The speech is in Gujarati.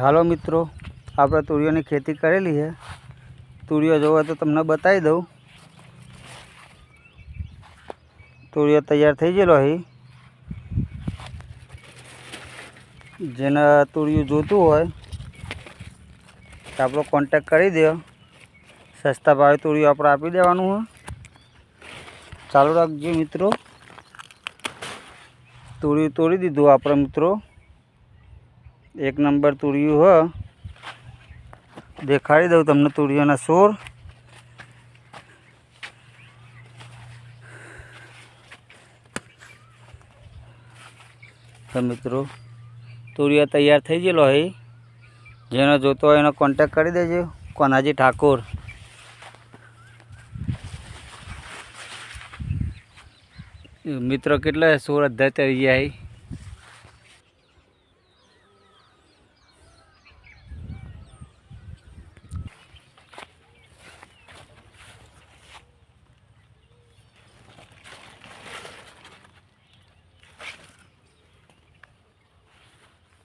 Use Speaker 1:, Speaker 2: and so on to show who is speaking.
Speaker 1: हेलो मित्रों आपरे तुडियो ने खेती करेली है तुडियो जोवे तो तमने बताई देऊ तुडियो तैयार થઈ જઈ ગेलो है जेना तुडियो જોતું હોય આપરો કોન્ટેક્ટ કરી દેઓ સસ્તા ભાવે તુડિયો આપરા આપી દેવાનું હ ચાલુ રાખજે મિત્રો તુડી તોડી દીધું આપરા મિત્રો એક નંબર તુરિયું હો દેખાડી દઉં તમને તુરિયોના સોર તો મિત્રો તુરિયો તૈયાર થઈ ગયેલો હે જેનો જોતો હોય એનો કોન્ટેક કરી દેજો કોનાજી ઠાકોર મિત્રો કેટલા સોર અધ્ધા ચડી ગયા હે